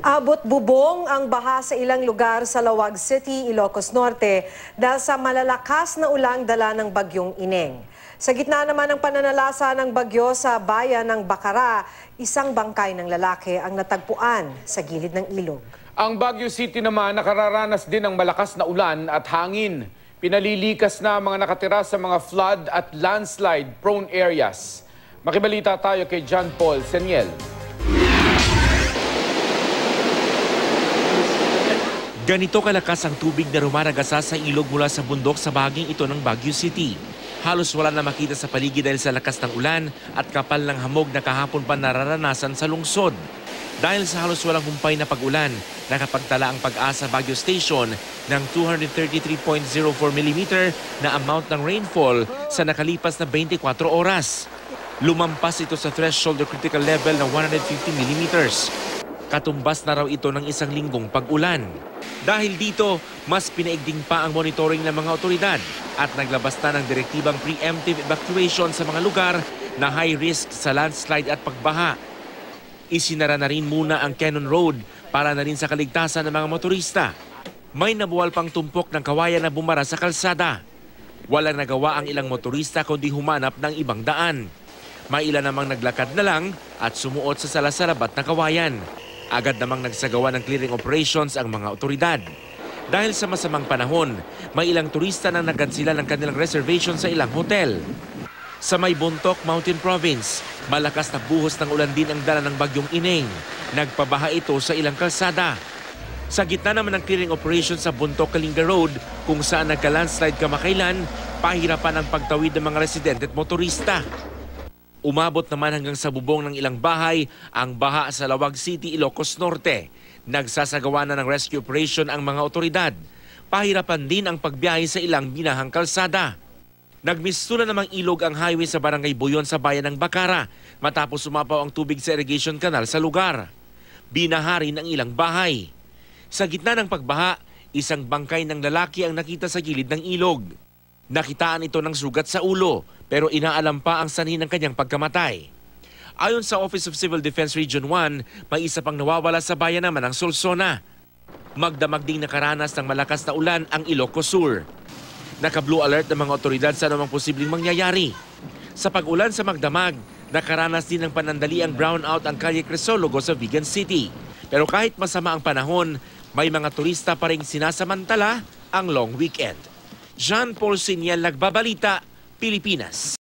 Abot bubong ang baha sa ilang lugar sa Lawag City, Ilocos Norte dahil sa malalakas na ulang dala ng bagyong Ineng. Sa gitna naman ng pananalasa ng bagyo sa bayan ng Bacara, isang bangkay ng lalaki ang natagpuan sa gilid ng ilog. Ang Baguio City naman nakararanas din ng malakas na ulan at hangin. Pinalilikas na mga nakatira sa mga flood at landslide prone areas. Makibalita tayo kay John Paul Seniel. Ganito kalakas ang tubig na rumaragasa sa ilog mula sa bundok sa bahaging ito ng Baguio City. Halos wala na makita sa paligid dahil sa lakas ng ulan at kapal ng hamog na kahapon pa nararanasan sa lungsod. Dahil sa halos walang humpay na pag-ulan, nakapagtala ang pag-asa Baguio Station ng 233.04 mm na amount ng rainfall sa nakalipas na 24 oras. Lumampas ito sa threshold critical level ng 150 mm. Katumbas na raw ito ng isang linggong pag-ulan. Dahil dito, mas pinaigding pa ang monitoring ng mga otoridad at naglabas na ng direktibang preemptive evacuation sa mga lugar na high risk sa landslide at pagbaha. Isinara na rin muna ang Cannon Road para na rin sa kaligtasan ng mga motorista. May nabuwal pang tumpok ng kawayan na bumara sa kalsada. Walang nagawa ang ilang motorista kundi humanap ng ibang daan. May ilan namang naglakad na lang at sumuot sa salasalabat na kawayan. Agad namang nagsagawa ng clearing operations ang mga otoridad. Dahil sa masamang panahon, may ilang turista na nagansila ng kanilang reservation sa ilang hotel. Sa may Buntok Mountain Province, malakas na buhos ng ulan din ang dala ng bagyong Ineng. Nagpabaha ito sa ilang kalsada. Sa gitna naman ng clearing operation sa Buntok Kalinga Road, kung saan nagka-landslide kamakailan, pahirapan ang pagtawid ng mga residente at motorista. Umabot naman hanggang sa bubong ng ilang bahay ang baha sa Lawag City, Ilocos Norte. Nagsasagawa na ng rescue operation ang mga otoridad. Pahirapan din ang pagbiyahe sa ilang binahang kalsada. Nagmisto na namang ilog ang highway sa Barangay Buyon sa bayan ng Bacara matapos sumapaw ang tubig sa irrigation canal sa lugar. Binahari ng ilang bahay. Sa gitna ng pagbaha, isang bangkay ng lalaki ang nakita sa gilid ng ilog. Nakitaan ito ng sugat sa ulo pero inaalam pa ang sanhi ng kanyang pagkamatay. Ayon sa Office of Civil Defense Region 1, may isa pang nawawala sa bayan naman ng Solsona. Magdamag ding nakaranas ng malakas na ulan ang Ilocos Sur. Naka-blue alert ng mga otoridad sa anumang posibleng mangyayari. Sa pag-ulan sa Magdamag, nakaranas din ng panandaliang brownout ang Calle Crisologo sa Vigan City. Pero kahit masama ang panahon, may mga turista pa rin sinasamantala ang long weekend. Jean Paul Siniel nagbabalita, Pilipinas.